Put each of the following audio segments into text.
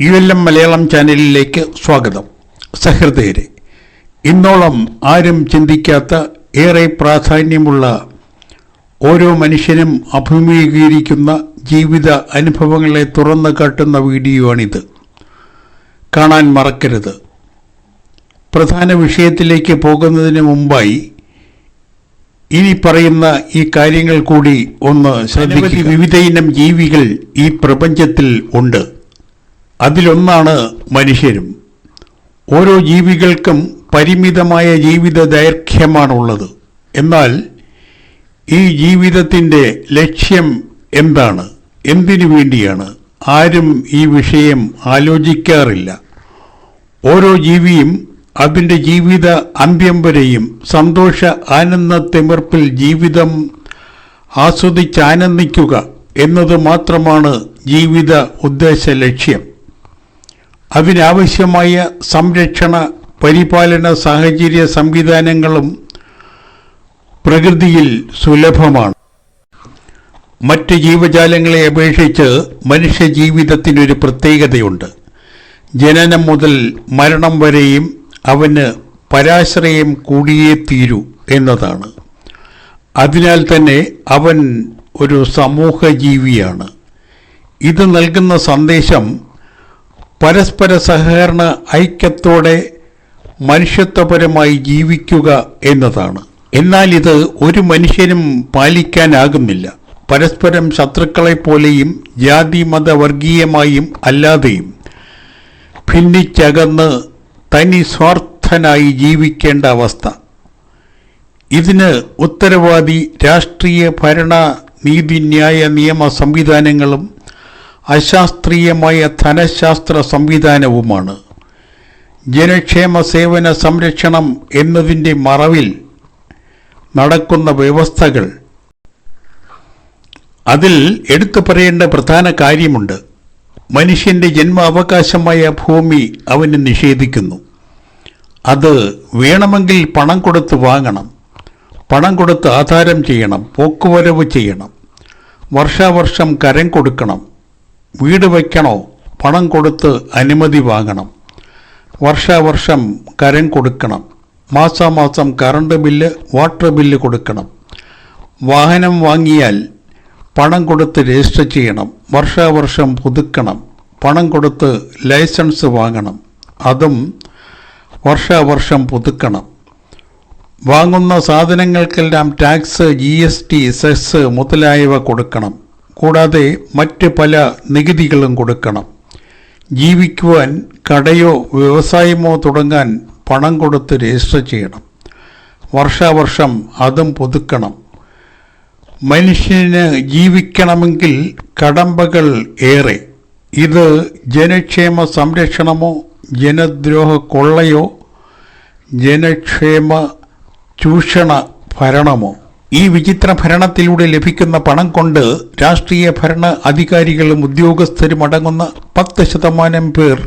U L M Malayalam ചാനലിലേക്ക് സ്വാഗതം. സഹൃദയരെ ഇന്നോളം ആരും ചിന്തിക്കാത്ത ഏറെ പ്രാധാന്യമുള്ള ഓരോ മനുഷ്യനും അഭിമുഖീകരിക്കുന്ന ജീവിത അനുഭവങ്ങളെ തുറന്നു കാട്ടുന്ന വീഡിയോ ആണിത് കാണാൻ മറക്കരുത്. പ്രധാന വിഷയത്തിലേക്ക് പോകുന്നതിന് മുമ്പായി ഇനി പറയുന്ന ഈ കാര്യങ്ങൾ കൂടി ഒന്ന് ശ്രദ്ധിക്കുക. വിവിധ ഇനം ജീവികൾ ഈ പ്രപഞ്ചത്തിൽ ഉണ്ട്. അതിലൊന്നാണ് മനുഷ്യരും. ഓരോ ജീവികൾക്കും പരിമിതമായ ജീവിത ദൈർഘ്യമാണുള്ളത്. എന്നാൽ ഈ ജീവിതത്തിന്റെ ലക്ഷ്യം എന്താണ്? എന്തിനു വേണ്ടിയാണ്? ആരും ഈ വിഷയം ആലോചിക്കാറില്ല. ഓരോ ജീവിയും അതിന്റെ ജീവിത അന്ത്യം വരെയും സന്തോഷ ആനന്ദ തിമിർപ്പിൽ ജീവിതം ആസ്വദിച്ചാനന്ദിക്കുക എന്നത് മാത്രമാണ് ജീവിത ഉദ്ദേശ ലക്ഷ്യം. അതിനാവശ്യമായ സംരക്ഷണ പരിപാലന സാഹചര്യ സംവിധാനങ്ങളും പ്രകൃതിയിൽ സുലഭമാണ്. മറ്റ് ജീവജാലങ്ങളെ അപേക്ഷിച്ച് മനുഷ്യജീവിതത്തിനൊരു പ്രത്യേകതയുണ്ട്. ജനനം മുതൽ മരണം വരെയും അവന് പരാശ്രയം കൂടിയേ തീരൂ എന്നതാണ്. അതിനാൽ തന്നെ അവൻ ഒരു സമൂഹ ജീവിയാണ് ഇത് നൽകുന്ന സന്ദേശം പരസ്പര സഹകരണ ഐക്യത്തോടെ മനുഷ്യത്വപരമായി ജീവിക്കുക എന്നതാണ്. എന്നാൽ ഇത് ഒരു മനുഷ്യനും പാലിക്കാനാകുന്നില്ല. പരസ്പരം ശത്രുക്കളെപ്പോലെയും ജാതി മതവർഗീയമായും അല്ലാതെയും ഭിന്നിച്ചകന്ന് തനി സ്വാർത്ഥനായി ജീവിക്കേണ്ട അവസ്ഥ. ഇതിന് ഉത്തരവാദി രാഷ്ട്രീയ ഭരണ നീതിന്യായ നിയമ സംവിധാനങ്ങളും അശാസ്ത്രീയമായ ധനശാസ്ത്ര സംവിധാനവുമാണ്. ജനക്ഷേമ സേവന സംരക്ഷണം എന്നതിന്റെ മറവിൽ നടക്കുന്ന വ്യവസ്ഥകൾ. അതിൽ എടുത്തു പറയേണ്ട പ്രധാന കാര്യമുണ്ട്. മനുഷ്യന്റെ ജന്മാവകാശമായ ഭൂമി അവന് നിഷേധിക്കുന്നു. അത് വേണമെങ്കിൽ പണം കൊടുത്ത് വാങ്ങണം. പണം കൊടുത്ത് ആധാരം ചെയ്യണം പോക്കുവരവ് ചെയ്യണം. വർഷാവർഷം കരം കൊടുക്കണം. വീട് വയ്ക്കണോ? പണം കൊടുത്ത് അനുമതി വാങ്ങണം. വർഷാവർഷം കരം കൊടുക്കണം. മാസാമാസം കറണ്ട് ബില്ല് വാട്ടർ ബില്ല് കൊടുക്കണം. വാഹനം വാങ്ങിയാൽ പണം കൊടുത്ത് രജിസ്റ്റർ ചെയ്യണം. വർഷാവർഷം പുതുക്കണം. പണം കൊടുത്ത് ലൈസൻസ് വാങ്ങണം. അതും വർഷാവർഷം പുതുക്കണം. വാങ്ങുന്ന സാധനങ്ങൾക്കെല്ലാം tax G S T cess മുതലായവ കൊടുക്കണം. കൂടാതെ മറ്റ് പല നികുതികളും കൊടുക്കണം. ജീവിക്കുവാൻ കടയോ വ്യവസായമോ തുടങ്ങാൻ പണം കൊടുത്ത് രജിസ്റ്റർ ചെയ്യണം. വർഷാവർഷം അതും പുതുക്കണം. മനുഷ്യന് ജീവിക്കണമെങ്കിൽ കടമ്പകൾ ഏറെ. ഇത് ജനക്ഷേമ സംരക്ഷണമോ ജനദ്രോഹ കൊള്ളയോ ജനക്ഷേമ ചൂഷണ ഭരണമോ? ഈ വിചിത്ര ഭരണത്തിലൂടെ ലഭിക്കുന്ന പണം കൊണ്ട് രാഷ്ട്രീയ ഭരണ അധികാരികളും ഉദ്യോഗസ്ഥരും അടങ്ങുന്ന പത്ത് ശതമാനം പേർ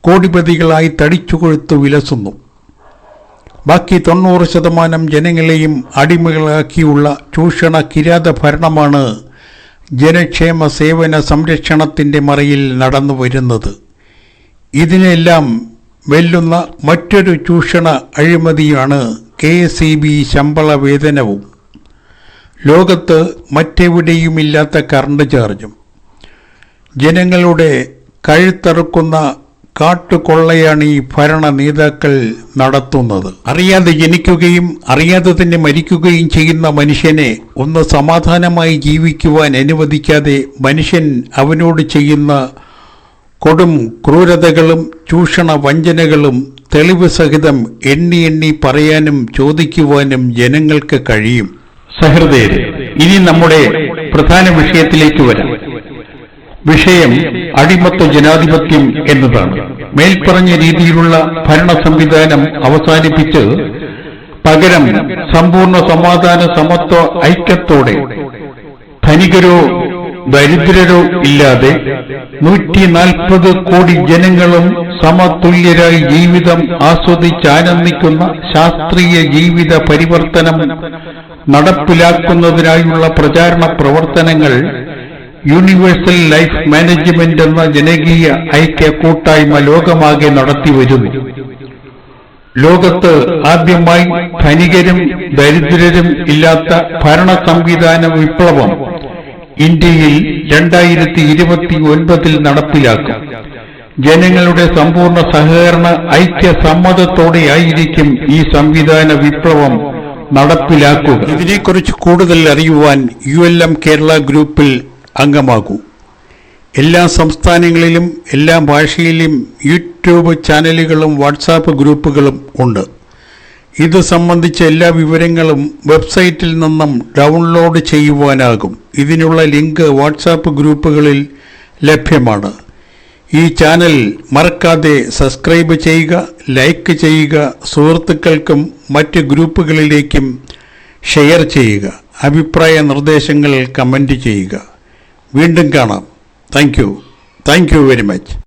കോടിപതികളായി തടിച്ചുകൊഴുത്തു വിലസുന്നു. ബാക്കി തൊണ്ണൂറ് ശതമാനം ജനങ്ങളെയും അടിമകളാക്കിയുള്ള ചൂഷണ കിരാത ഭരണമാണ് ജനക്ഷേമ സേവന സംരക്ഷണത്തിന്റെ മറയിൽ നടന്നു വരുന്നത്. ഇതിനെല്ലാം വെല്ലുന്ന മറ്റൊരു ചൂഷണ അഴിമതിയാണ് കെ എസ് ഇ ബി ശമ്പള വേതനവും. ലോകത്ത് മറ്റെവിടെയുമില്ലാത്ത കറണ്ട് ചാർജും ജനങ്ങളുടെ കഴുത്തറുക്കുന്ന കാട്ടുകൊള്ളയാണ് ഈ ഭരണ നേതാക്കൾ നടത്തുന്നത്. അറിയാതെ ജനിക്കുകയും അറിയാതെ തന്നെ മരിക്കുകയും ചെയ്യുന്ന മനുഷ്യനെ ഒന്ന് സമാധാനമായി ജീവിക്കുവാൻ അനുവദിക്കാതെ മനുഷ്യൻ അവനോട് ചെയ്യുന്ന കൊടും ക്രൂരതകളും ചൂഷണ വഞ്ചനകളും തെളിവ് സഹിതം എണ്ണി എണ്ണി പറയാനും ചോദിക്കുവാനും ജനങ്ങൾക്ക് കഴിയും. സഹൃദയരെ ഇനി നമ്മുടെ പ്രധാന വിഷയത്തിലേക്ക് വരാം. വിഷയം അടിമത്ത ജനാധിപത്യം എന്നതാണ്. മേൽപ്പറഞ്ഞ രീതിയിലുള്ള ഭരണ സംവിധാനം അവസാനിപ്പിച്ച് പകരം സമ്പൂർണ സമാധാന സമത്വ ഐക്യത്തോടെ ധനികരോ ദരിദ്രരോ ഇല്ലാതെ നൂറ്റി നാൽപ്പത് കോടി ജനങ്ങളും സമതുല്യരായി ജീവിതം ആസ്വദിച്ചാനന്ദിക്കുന്ന ശാസ്ത്രീയ ജീവിത പരിവർത്തനം നടപ്പിലാക്കുന്നതിനായുള്ള പ്രചാരണ പ്രവർത്തനങ്ങൾ യൂണിവേഴ്സൽ ലൈഫ് മാനേജ്മെന്റ് എന്ന ജനകീയ ഐക്യ കൂട്ടായ്മ ലോകമാകെ നടത്തിവരുന്നു ലോകത്ത് ആദ്യമായി ധനികരും ദരിദ്രരും ഇല്ലാത്ത ഭരണ സംവിധാന വിപ്ലവം ഇന്ത്യയിൽ രണ്ടായിരത്തി ഇരുപത്തി ഒൻപതിൽ നടപ്പിലാക്കും. ജനങ്ങളുടെ സമ്പൂർണ സഹകരണ ഐക്യ സമ്മതത്തോടെയായിരിക്കും ഈ സംവിധാന വിപ്ലവം നടപ്പിലാക്കുക. ഇതിനെക്കുറിച്ച് കൂടുതൽ അറിയുവാൻ യു എൽ എം കേരള ഗ്രൂപ്പിൽ അംഗമാകൂ. എല്ലാ സംസ്ഥാനങ്ങളിലും എല്ലാ ഭാഷയിലും യൂട്യൂബ് ചാനലുകളും വാട്സാപ്പ് ഗ്രൂപ്പുകളും ഉണ്ട്. ഇത് സംബന്ധിച്ച എല്ലാ വിവരങ്ങളും വെബ്സൈറ്റിൽ നിന്നും ഡൗൺലോഡ് ചെയ്യുവാനാകും. ഇതിനുള്ള ലിങ്ക് വാട്സാപ്പ് ഗ്രൂപ്പുകളിൽ ലഭ്യമാണ്. ഈ ചാനൽ മറക്കാതെ സബ്സ്ക്രൈബ് ചെയ്യുക ലൈക്ക് ചെയ്യുക സുഹൃത്തുക്കൾക്കും മറ്റ് ഗ്രൂപ്പുകളിലേക്കും ഷെയർ ചെയ്യുക. അഭിപ്രായ നിർദ്ദേശങ്ങൾ കമന്റ് ചെയ്യുക. വീണ്ടും കാണാം. Thank you. Thank you very much.